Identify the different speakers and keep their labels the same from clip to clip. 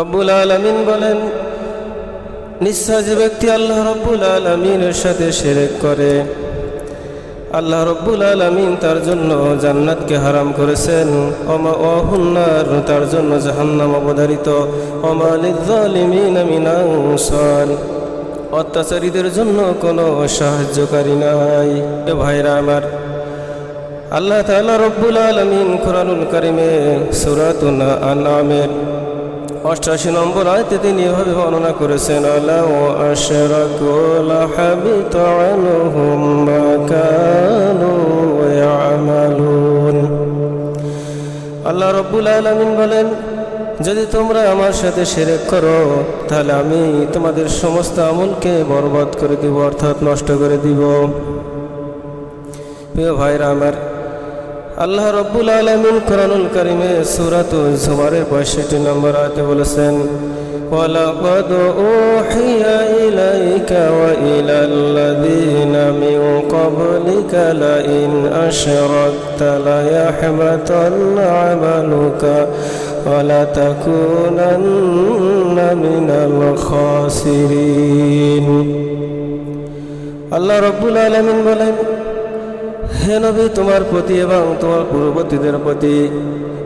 Speaker 1: রব্বুল আলমিন বলেন যে ব্যক্তি আল্লাহ রব্বুল আলমিনের সাথে সেরেক করে। আল্লাহ রব্বুল আলমিন তার জন্য জান্নাতকে হারাম করেছেন। অমা অহুন্নার তার জন্য জাহান্নাম অবধারিত। অমালিমিন অত্যাচারীদের জন্য কোনো সাহায্যকারী নাই। ভাইরা আমার, আল্লাহ তাআলা রব্বুল আলমিন কোরআনুল কারিমে সুরাতুন আনামের অষ্টাশি নম্বর আয়তে তিনি এভাবে বর্ণনা করেছেন আল্লাহ রব্বুল আলামিন বলেন, যদি তোমরা আমার সাথে সেরেক করো, তাহলে আমি তোমাদের সমস্ত আমলকে বরবাদ করে দিব, অর্থাৎ নষ্ট করে দিব। প্রিয় ভাইরা আমার আল্লাহ রব্বুল আলমিন কোরআনুল করিমে সুরাতুল জুমারের পঁয়ষট্টি নম্বর আয়তে বলেছেন ولقد أوحي إليك وإلى الذين من قبلك لئن أشركت ليحبطن عملك ولتكونن من الخاسرين আল্লাহ রব্বুল আলমিন বলেন হে নবী, তোমার প্রতি এবং তোমার পূর্ববর্তীদের প্রতি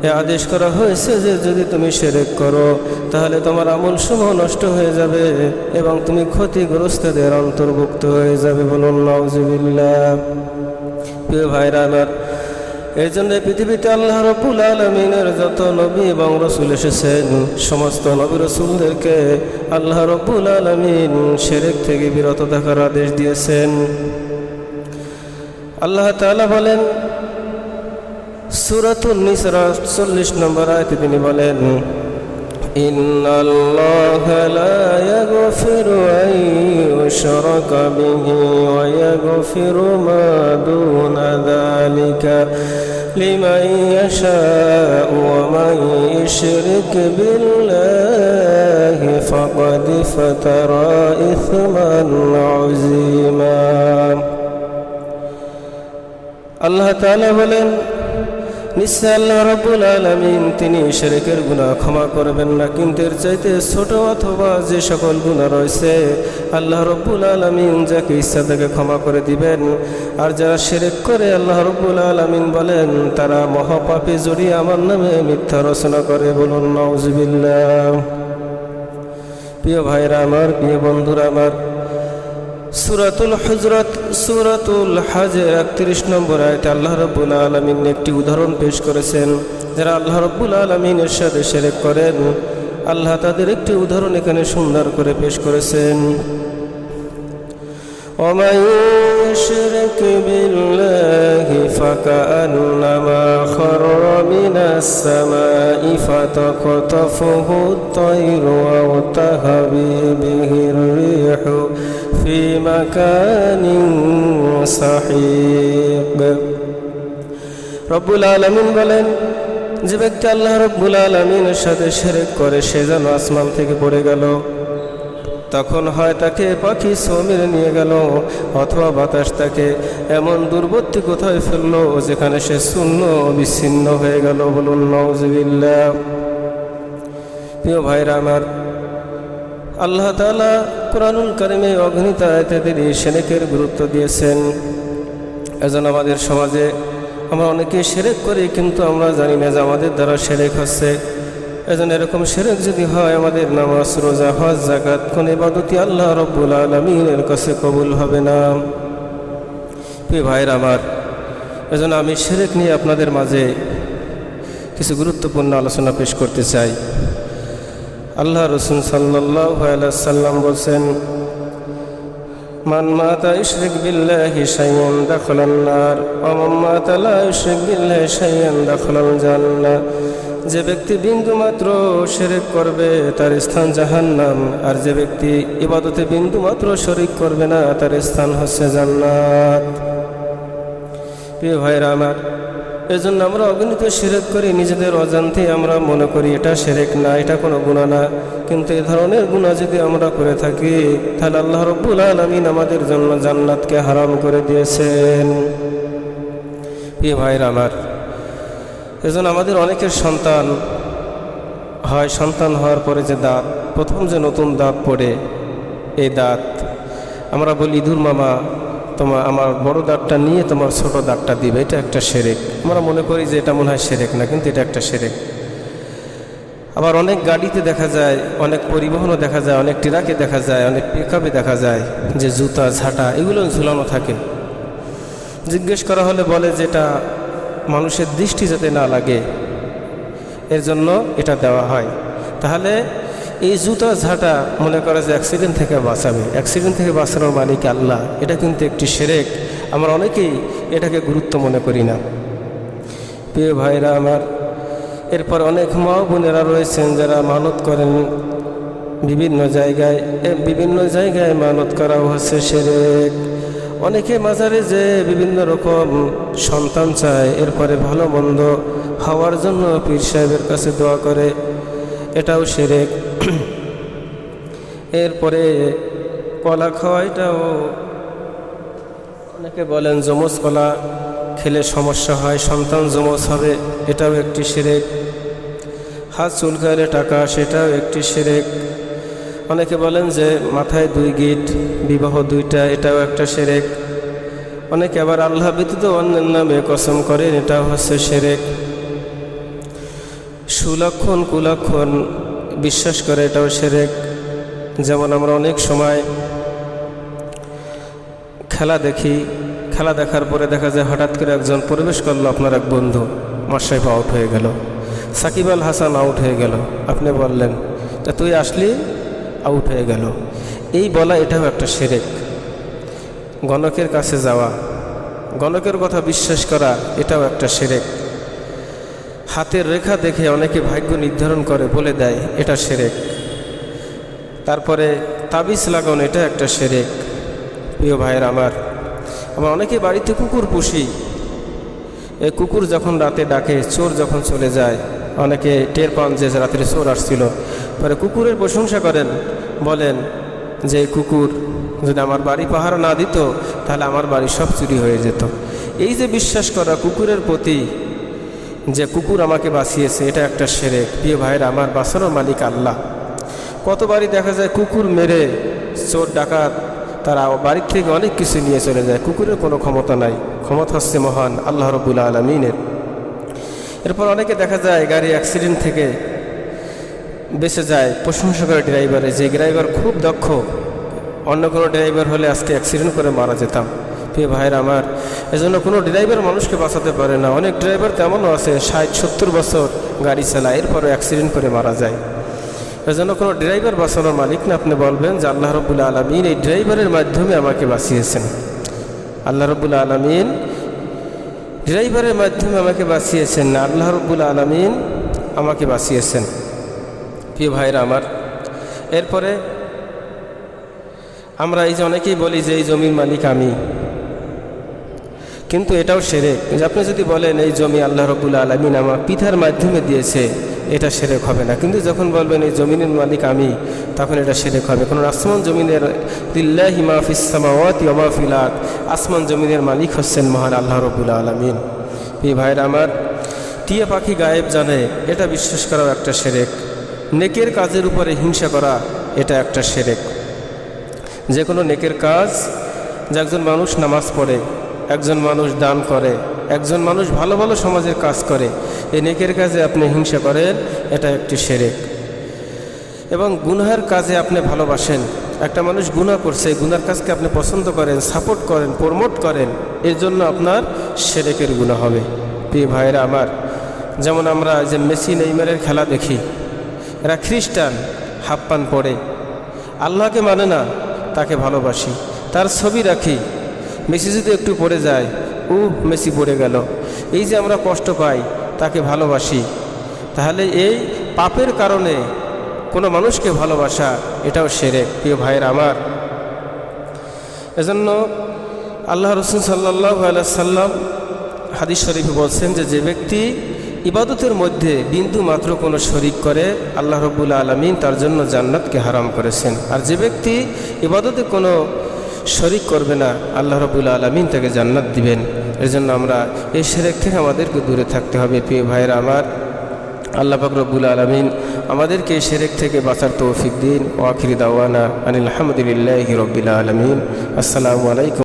Speaker 1: এ আদেশ করা হয়েছে যে যদি তুমি সেরেক করো, তাহলে তোমার আমল সমূহ নষ্ট হয়ে যাবে এবং তুমি ক্ষতিগ্রস্তদের অন্তর্ভুক্ত হয়ে যাবে বলুন আমার, এই জন্য পৃথিবীতে আল্লাহ রবুল আলমিনের যত নবী এবং রসুল এসেছেন, সমস্ত নবী রসুলদেরকে আল্লাহ রবুল আলমিন সেরেক থেকে বিরত থাকার আদেশ দিয়েছেন। আল্লাহ তাআলা বলেন সুরাতুল নিসরা চল্লিশ নম্বর আয়তে তিনি বলেন إن الله لا يغفر أن يشرك به ويغفر ما دون ذلك لمن يشاء ومن يشرك بالله فقد افترى إثما عظيما আল্লাহ তাআলা বলেন, নিশ্চয় আল্লাহ রব্বুল আলমিন তিনি শেরেকের গুণা ক্ষমা করবেন না, কিন্তু এর চাইতে ছোট অথবা যে সকল গুণা রয়েছে, আল্লাহ রব্বুল আলমিন যাকে ইচ্ছা তাকে ক্ষমা করে দিবেন। আর যারা শেরেক করে, আল্লাহ রব্বুল আলমিন বলেন, তারা মহাপাপে জড়িয়ে আমার নামে মিথ্যা রচনা করে। বলুন নওজবিল্লাহ প্রিয় ভাইরা আমার, প্রিয় বন্ধুরা আমার সুরাতুল হজরত সুরাতুল হাজের একত্রিশ নম্বর আয়তে আল্লাহ রব্বুল আলমিন একটি উদাহরণ পেশ করেছেন যারা আল্লাহ রব্বুল আলমিনের সাথে সেরেক করেন আল্লাহ তাদের একটি উদাহরণ এখানে সুন্দর করে পেশ করেছেন ومن يشرك بالله فكأنما خر من السماء فتخطفه الطير أو تهوي به الريح في مكان سحيق রব্বুল আলমিন বলেন যে ব্যক্তি আল্লাহ রব্বুল আলমিনের সাথে সেরেক করে সে যেন আসমান থেকে পড়ে গেল তখন হয় তাকে পাখি মেরে নিয়ে গেল অথবা বাতাস তাকে এমন দুর্বত্তি কোথায় ফেললো যেখানে সে শূন্য বিচ্ছিন্ন হয়ে গেল বলুন নওজবিল্লা প্রিয় ভাইরা আমার আল্লাহ তালা কোরআনুল কারিমে অগ্নিত আয়তাদের সেরেকের গুরুত্ব দিয়েছেন। এজন আমাদের সমাজে আমরা অনেকে সেরেক করি, কিন্তু আমরা জানি না যে আমাদের দ্বারা সেরেক হচ্ছে। এজন এরকম সেরেক যদি হয়, আমাদের নামাজ, রোজা, হজ জাকাত কোন ইবাদতি আল্লাহ রব্বুল আলমিনের কাছে কবুল হবে না। প্রিয় ভাইয়ের আমার, এজন্য আমি সেরেক নিয়ে আপনাদের মাঝে কিছু গুরুত্বপূর্ণ আলোচনা পেশ করতে চাই। আল্লাহ রসুল সাল্লাহ সাল্লাম বলছেন, মান মাতা ইশরিক বিল্লাহি শাইয়ান দাখলান নার, ওয়া মান মাতা লা ইশরিক বিল্লাহি শাইয়ান দাখলাল জান্নাহ। যে ব্যক্তি বিন্দু মাত্র শিরিক করবে, তার স্থান জাহান্নাম, আর যে ব্যক্তি ইবাদতে বিন্দু মাত্র শরিক করবে না, তার স্থান হচ্ছে জান্নাত। প্রিয় ভাইরা আমার এজন্য আমরা অগণিত সেরেক করি, নিজেদের অজান্তে আমরা মনে করি এটা সেরেক না, এটা কোনো গুণা না। কিন্তু এ ধরনের গুণা যদি আমরা করে থাকি, তাহলে আল্লাহ রব্বুল আলমিন আমাদের জন্য জান্নাতকে হারাম করে দিয়েছেন। প্রিয় ভাইরা আমার, এজন্য আমাদের অনেকের সন্তান হয়, সন্তান হওয়ার পরে যে দাঁত, প্রথম যে নতুন দাঁত পড়ে, এই দাঁত, আমরা বলি ইঁদুর মামা। তোমার আমার বড় দাঁতটা নিয়ে তোমার ছোট দাঁতটা দিবে। এটা একটা সেরেক। আমরা মনে করি যে এটা মনে হয় সেরেক না, কিন্তু এটা একটা সেরেক। আবার অনেক গাড়িতে দেখা যায়, অনেক পরিবহনও দেখা যায়, অনেক ট্রাকে দেখা যায়, অনেক পিকআপে দেখা যায় যে জুতা, ঝাঁটা এগুলো ঝুলানো থাকে। জিজ্ঞেস করা হলে বলে যে এটা মানুষের দৃষ্টি যাতে না লাগে, এর জন্য এটা দেওয়া হয়। তাহলে এই জুতা ঝাঁটা মনে করে যে অ্যাক্সিডেন্ট থেকে বাঁচাবে। অ্যাক্সিডেন্ট থেকে বাঁচানোর মালিক আল্লাহ? এটা কিন্তু একটি সেরেক। আমরা অনেকেই এটাকে গুরুত্ব মনে করি না। প্রিয় ভাইরা আমার, এরপর অনেক মা বোনেরা রয়েছেন যারা মানত করেন বিভিন্ন জায়গায়। বিভিন্ন জায়গায় মানত করাও হচ্ছে সেরেক। অনেকে মাজারে যে বিভিন্ন রকম সন্তান চায়, এরপরে ভালো মন্দ হওয়ার জন্য পীর সাহেবের কাছে দোয়া করে। এটাও সেরেক। এরপরে কলা খাওয়া এটাও অনেকে বলেন যমজ কলা খেলে সমস্যা হয়, সন্তান যমজ হবে, এটাও একটি সেরেক। হাত চুলকালে টাকা, সেটাও একটি সেরেক। অনেকে বলেন যে মাথায় দুই গিট, বিবাহ দুইটা, এটাও একটা সেরেক। অনেকে আবার আল্লাহ ব্যতীত অন্যের নামে কসম করেন, এটাও হচ্ছে সেরেক। সুলক্ষণ, কুলক্ষণ বিশ্বাস করে, এটাও সেরেক। যেমন আমরা অনেক সময় খেলা দেখি, খেলা দেখার পরে দেখা যায় হঠাৎ করে একজন প্রবেশ করল আপনার এক বন্ধু মাসাইফ আউট হয়ে গেল। সাকিব আল হাসান আউট হয়ে গেল। আপনি বললেন, তা তুই আসলি? আউট হয়ে গেল। এই বলা, এটাও একটা সেরেক। গণকের কাছে যাওয়া, গণকের কথা বিশ্বাস করা, এটাও একটা সেরেক। হাতের রেখা দেখে অনেকে ভাগ্য নির্ধারণ করে বলে দেয়, এটা সেরেক। তারপরে তাবিজ লাগানো, এটা একটা সেরেক। প্রিয় ভাইয়ের আমার, আমরা অনেকে বাড়িতে কুকুর পুষি। এই কুকুর যখন রাতে ডাকে, চোর যখন চলে যায়, অনেকে টের পান যে রাত্রে চোর আসছিল। পরে কুকুরের প্রশংসা করেন, বলেন যে, কুকুর, যদি আমার বাড়ি পাহারা না দিত, তাহলে আমার বাড়ি সব চুরি হয়ে যেত। এই যে বিশ্বাস করা কুকুরের প্রতি যে কুকুর আমাকে বাঁচিয়েছে, এটা একটা সেরে প্রিয় ভাইয়ের, আমার বাঁচানোর মালিক আল্লাহ। কতবারই দেখা যায় কুকুর মেরে চোর, ডাকাত, তারা বাড়ির থেকে অনেক কিছু নিয়ে চলে যায়। কুকুরের কোনো ক্ষমতা নাই। ক্ষমতা হচ্ছে মহান আল্লাহ রবুল্লা আলমিনের। এরপর অনেকে দেখা যায় গাড়ি অ্যাক্সিডেন্ট থেকে বেঁচে যায়। প্রশংসা করে ড্রাইভারে যে ড্রাইভার খুব দক্ষ, অন্য কোনো ড্রাইভার হলে আজকে অ্যাক্সিডেন্ট করে মারা যেতাম। প্রিয় ভাইয়ের আমার। এজন্য কোনো ড্রাইভার মানুষকে বাঁচাতে পারে না। অনেক ড্রাইভার তেমনও আছে, ষাট, সত্তর বছর গাড়ি চালায় এরপরে অ্যাক্সিডেন্ট করে মারা যায়। এজন্য কোনো ড্রাইভার বাঁচানোর মালিক না, আপনি বলবেন যে আল্লাহ রবুল্লা আলমিন এই ড্রাইভারের মাধ্যমে আমাকে বাঁচিয়েছেন। আল্লাহ রবুল্লা আলমিন ড্রাইভারের মাধ্যমে আমাকে বাঁচিয়েছেন না, আল্লাহ রবুল্লা আলমিন আমাকে বাঁচিয়েছেন। প্রিয় ভাইরা আমার, এরপরে আমরা এই যে অনেকেই বলি যে এই জমির মালিক আমি। কিন্তু এটাও সেরেক। আপনি যদি বলেন, এই জমি আল্লাহ রবুল্লা আলমিন আমার পিতার মাধ্যমে দিয়েছে এটা সেরেক হবে না। কিন্তু যখন বলবেন, এই জমিনের মালিক আমি তখন এটা সেরেক হবে। কারণ আসমান জমিনের দিল্লাহি মাহফিসামাওয়াতি ওমাফিলাত আসমান জমিনের মালিক হচ্ছেন মহান আল্লাহ রবুল্লা আলমিন। এই ভাইয়ের আমার, টিয়া পাখি গায়েব জানে, এটা বিশ্বাস করাও একটা সেরেক। নেকের কাজের উপরে হিংসা করা, এটা একটা সেরেক। যে কোনো নেকের কাজ, যে একজন মানুষ নামাজ পড়ে একজন মানুষ দান করে, একজন মানুষ ভালো ভালো সমাজের কাজ করে, এই নেকের কাজে আপনি হিংসা করেন, এটা একটি সেরেক এবং গুনহার কাজে আপনি ভালোবাসেন। একটা মানুষ গুণা করছে গুনার কাজকে আপনি পছন্দ করেন সাপোর্ট করেন প্রমোট করেন, এর জন্য আপনার সেরেকের গুণা হবে। প্রিয় ভাইয়েরা আমার, যেমন আমরা যে মেসি নেইমারের খেলা দেখি, এরা খ্রিস্টান হাফ পান পড়ে। আল্লাহকে মানে না, তাকে ভালোবাসি। তার ছবি রাখি মেসি যদি একটু পড়ে যায় ও মেসি পড়ে গেল। এই যে আমরা কষ্ট পাই, তাকে ভালোবাসি। তাহলে এই পাপের কারণে কোনো মানুষকে ভালোবাসা, এটাও সেরে প্রিয় ভাইয়ের আমার। এজন্য আল্লাহ রসুল সাল্লাহ সাল্লাম হাদিস শরীফে বলছেন যে যে ব্যক্তি ইবাদতের মধ্যে বিন্দু মাত্র কোনো শরিক করে, আল্লাহ রবুল্লা আলমিন তার জন্য জান্নাতকে হারাম করেছেন। আর যে ব্যক্তি ইবাদতে কোনো শরিক করবে না, আল্লাহ রবুল্লা আলমিন তাকে জান্নাত দিবেন। এর জন্য আমরা এই সেরেক থেকে আমাদেরকে দূরে থাকতে হবে। প্রিয় ভাইয়েরা আমার, আল্লাহ রব্বুল আলমিন আমাদেরকে এই সেরেক থেকে বাঁচার তৌফিক দিন। ওয়াখির দাওয়ানা আনিল আহমদুলিল্লাহ রবিল্লা আলমিন। আসসালামু আলাইকুম।